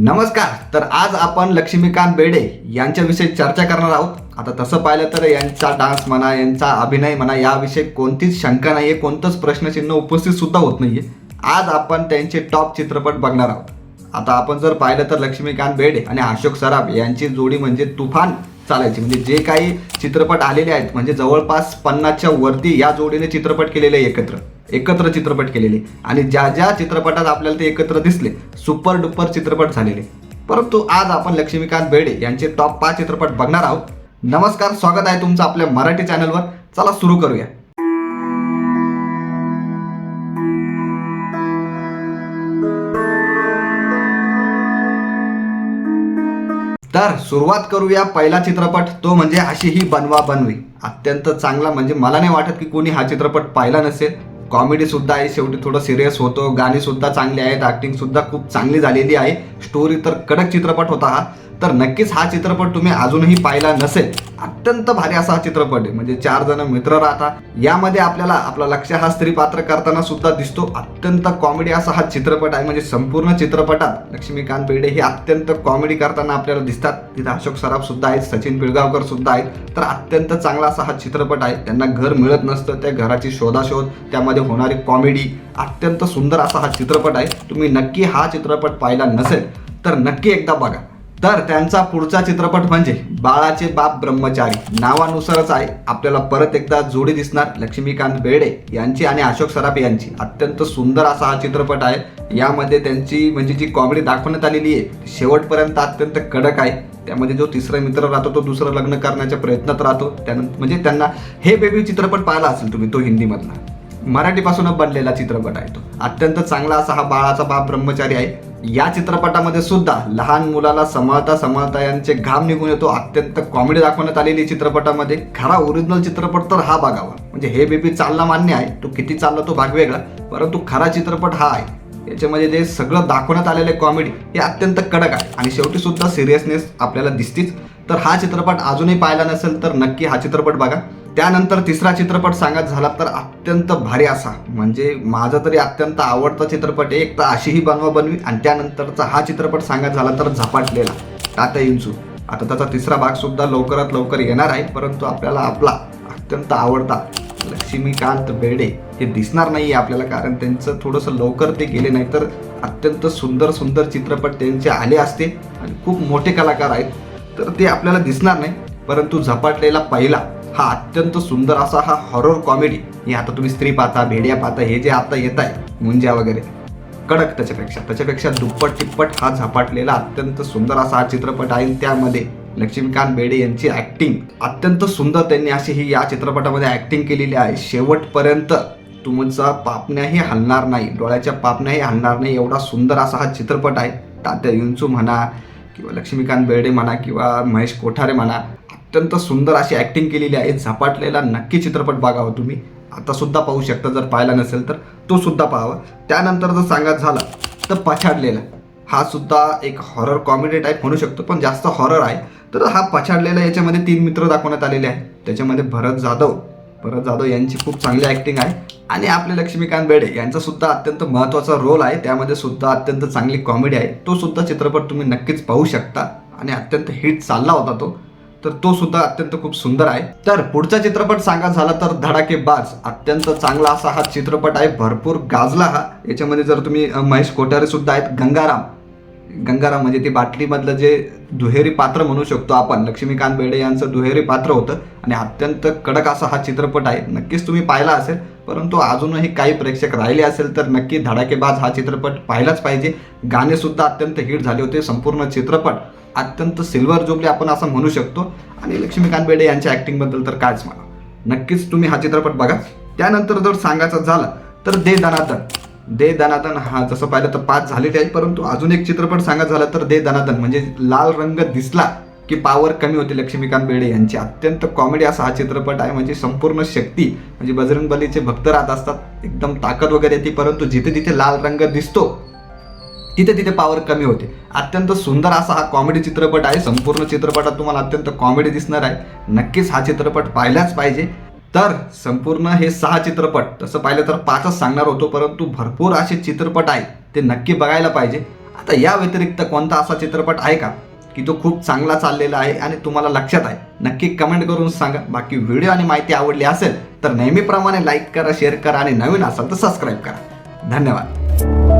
नमस्कार तर आज आपण लक्ष्मीकांत बेडे यांच्याविषयी चर्चा करणार आहोत. आता तसं पाहिलं तर यांचा डान्स म्हणा यांचा अभिनय म्हणा याविषयी कोणतीच शंका नाही आहे कोणतंच प्रश्नचिन्ह उपस्थित सुद्धा होत आहे आज आपण त्यांचे टॉप चित्रपट बघणार आहोत. आता आपण जर पाहिलं तर लक्ष्मीकांत बेडे आणि अशोक सराफ यांची जोडी म्हणजे तुफान चालायची. म्हणजे जे काही चित्रपट आलेले आहेत म्हणजे जवळपास पन्नासच्या वरती या जोडीने चित्रपट केलेले एकत्र. एकत्र चित्रपट केलेले. आणि ज्या ज्या चित्रपटात आपल्याला ते एकत्र दिसले सुपर डुपर चित्रपट झालेले. परंतु आज आपण लक्ष्मीकांत बेडे यांचे टॉप पाच चित्रपट बघणार आहोत. नमस्कार स्वागत आहे तुमचं आपल्या मराठी चॅनलवर चला सुरू करूया. तर सुरुवात करूया पहिला चित्रपट तो म्हणजे अशी ही बनवा बनवी. अत्यंत चांगला म्हणजे मला नाही वाटत की कोणी हा चित्रपट पाहिला नसेल. कॉमेडी सुद्धा आहे. शेवटी थोडं सिरियस होतो. गाणी सुद्धा चांगली आहेत. ऍक्टिंग सुद्धा खूप चांगली झालेली आहे. स्टोरी तर कडक चित्रपट होता हा. तर नक्कीच हा चित्रपट तुम्ही अजूनही पाहिला नसेल. अत्यंत भारी असा हा चित्रपट आहे. म्हणजे चार जण मित्र राहतात. यामध्ये आपल्याला आपला लक्ष हा स्त्री पात्र करताना सुद्धा दिसतो. अत्यंत कॉमेडी असा हा चित्रपट आहे. म्हणजे संपूर्ण चित्रपटात लक्ष्मीकांत बेर्डे हे अत्यंत कॉमेडी करताना आपल्याला दिसतात. तिथे अशोक सराफ सुद्धा आहेत सचिन पिळगावकर सुद्धा आहेत. तर अत्यंत चांगला असा हा चित्रपट आहे. त्यांना घर मिळत नसतं. त्या घराची शोधाशोध त्यामध्ये होणारी कॉमेडी अत्यंत सुंदर असा हा चित्रपट आहे. तुम्ही नक्की हा चित्रपट पाहिला नसेल तर नक्की एकदा बघा. तर त्यांचा पुढचा चित्रपट म्हणजे बाळाचे बाप ब्रह्मचारी. नावानुसारच आहे. आपल्याला परत एकदा जोडी दिसणार लक्ष्मीकांत बेर्डे यांची आणि अशोक सराफ यांची. अत्यंत सुंदर असा हा चित्रपट आहे. यामध्ये त्यांची म्हणजे जी कॉमेडी दाखवण्यात आलेली आहे शेवटपर्यंत अत्यंत कडक आहे. त्यामध्ये जो तिसरा मित्र राहतो तो दुसरं लग्न करण्याच्या प्रयत्नात राहतो. त्यानंतर म्हणजे त्यांना हे बेबी चित्रपट पाहिला असेल तुम्ही तो हिंदीमधला. मराठीपासूनच बनलेला चित्रपट आहे तो. अत्यंत चांगला असा हा बाळाचा बाप ब्रह्मचारी आहे. या चित्रपटामध्ये सुद्धा लहान मुलाला सांभाळता सांभाळता यांचे घाम निघून येतो. अत्यंत कॉमेडी दाखवण्यात आलेली चित्रपटामध्ये. खरा ओरिजिनल चित्रपट तर हा बघावा हो. म्हणजे हे बेबी चालला मान्य आहे. तो किती चालला तो भाग वेगळा. परंतु खरा चित्रपट हा आहे. याच्यामध्ये जे सगळं दाखवण्यात आलेलं कॉमेडी हे अत्यंत कडक आहे. आणि शेवटी सुद्धा सिरियसनेस आपल्याला दिसतीच. तर हा चित्रपट अजूनही पाहिला नसेल तर नक्की हा चित्रपट बघा. त्यानंतर तिसरा चित्रपट सांगत झाला तर अत्यंत भारी असा. म्हणजे माझा तरी अत्यंत आवडता चित्रपट आहे एक तर अशी ही बनवा बनवी आणि त्यानंतरचा हा चित्रपट सांगत झाला तर झपाटलेला. टाटा इंचू आता त्याचा तिसरा भाग सुद्धा लवकरात लवकर येणार आहे परंतु आपल्याला आपला अत्यंत आवडता लक्ष्मीकांत बेर्डे हे दिसणार नाही आहे आपल्याला कारण त्यांचं थोडंसं लवकर ते गेले नाही तर अत्यंत सुंदर सुंदर चित्रपट त्यांचे आले असते आणि खूप मोठे कलाकार आहेत तर ते आपल्याला दिसणार नाही परंतु झपाटलेला पहिला हा अत्यंत सुंदर असा हा हॉरर कॉमेडी हे आता तुम्ही स्त्री पाहता भेड्या पाहता हे जे आता येत आहे मुंज्या वगैरे. कडक त्याच्यापेक्षा. त्याच्यापेक्षा दुप्पट तिप्पट हा झपाटलेला अत्यंत सुंदर असा हा चित्रपट आहे. त्यामध्ये लक्ष्मीकांत बेडे यांची ऍक्टिंग अत्यंत सुंदर त्यांनी अशी ही या चित्रपटामध्ये ऍक्टिंग केलेली आहे. शेवटपर्यंत तुमचा पापण्याही हलणार नाही. डोळ्याच्या पापण्याही हलणार नाही. एवढा सुंदर असा हा चित्रपट आहे. तात्या युंचू म्हणा किंवा लक्ष्मीकांत बेर्डे म्हणा किंवा महेश कोठारे म्हणा अत्यंत सुंदर अशी ॲक्टिंग केलेली आहे. झपाटलेला नक्की चित्रपट बघावा हो तुम्ही. आतासुद्धा पाहू शकता जर पाहिला नसेल तर. तो सुद्धा पाहावा. त्यानंतर जर सांगायचं झालं तर पछाडलेला. हा सुद्धा एक हॉरर कॉमेडी टाईप म्हणू शकतो पण जास्त हॉरर आहे. तर हा पछाडलेला याच्यामध्ये तीन मित्र दाखवण्यात आलेले आहेत. त्याच्यामध्ये भरत जाधव. भरत जाधव यांची खूप चांगली ॲक्टिंग आहे. आणि आपले लक्ष्मीकांत बेडे यांचा सुद्धा अत्यंत महत्त्वाचा रोल आहे. त्यामध्ये सुद्धा अत्यंत चांगली कॉमेडी आहे. तो सुद्धा चित्रपट तुम्ही नक्कीच पाहू शकता. आणि अत्यंत हिट चालला होता तो. तर तो सुद्धा अत्यंत खूप सुंदर आहे. तर पुढचा चित्रपट सांगा झाला तर धडाकेबाज अत्यंत चांगला असा हा चित्रपट आहे. भरपूर गाजला हा. याच्यामध्ये जर तुम्ही महेश कोठारे सुद्धा आहेत. गंगाराम. गंगाराम म्हणजे ते बाटलीमधलं जे दुहेरी पात्र म्हणू शकतो आपण. लक्ष्मीकांत बेडे यांचं दुहेरी पात्र होतं. आणि अत्यंत कडक असा हा चित्रपट आहे. नक्कीच तुम्ही पाहिला असेल. परंतु अजूनही काही प्रेक्षक राहिले असेल तर नक्की धडाकेबाज हा चित्रपट पाहिलाच पाहिजे. गाणेसुद्धा अत्यंत हिट झाले होते. संपूर्ण चित्रपट. अत्यंत सिल्वर जुबली आपण असं म्हणू शकतो. आणि लक्ष्मीकांत बेडे यांच्या ॲक्टिंगबद्दल तर कायच म्हणा. नक्कीच तुम्ही हा चित्रपट बघा. त्यानंतर जर सांगायचं झालं तर दे दनादन दे दनादन हा जसं पाहिलं तर पाच झालेले आहेत परंतु अजून एक चित्रपट सांगायचं झालं तर दे दनादन म्हणजे लाल रंग दिसला की पावर कमी होते लक्ष्मीकांत बेडे यांची. अत्यंत कॉमेडी असा हा चित्रपट आहे. म्हणजे संपूर्ण शक्ती म्हणजे बजरंग बलीचे भक्त राहत असतात. एकदम ताकद वगैरे येते परंतु जिथे जिथे लाल रंग दिसतो तिथे तिथे पॉवर कमी होते. अत्यंत सुंदर असा हा कॉमेडी चित्रपट आहे. संपूर्ण चित्रपटात तुम्हाला अत्यंत कॉमेडी दिसणार आहे. नक्कीच हा चित्रपट पाहिलाच पाहिजे. तर संपूर्ण हे सहा चित्रपट तसं पाहिलं तर पाचच सांगणार होतो परंतु भरपूर असे चित्रपट आहेत ते नक्की बघायला पाहिजे. आता या व्यतिरिक्त कोणता असा चित्रपट आहे का? की तो खूप चांगला चाललेला आहे आणि तुम्हाला लक्षात आहे. नक्की कमेंट करून सांगा. बाकी व्हिडिओ आणि माहिती आवडली असेल तर नेहमीप्रमाणे लाईक करा शेअर करा आणि नवीन असाल तर सबस्क्राईब करा. धन्यवाद.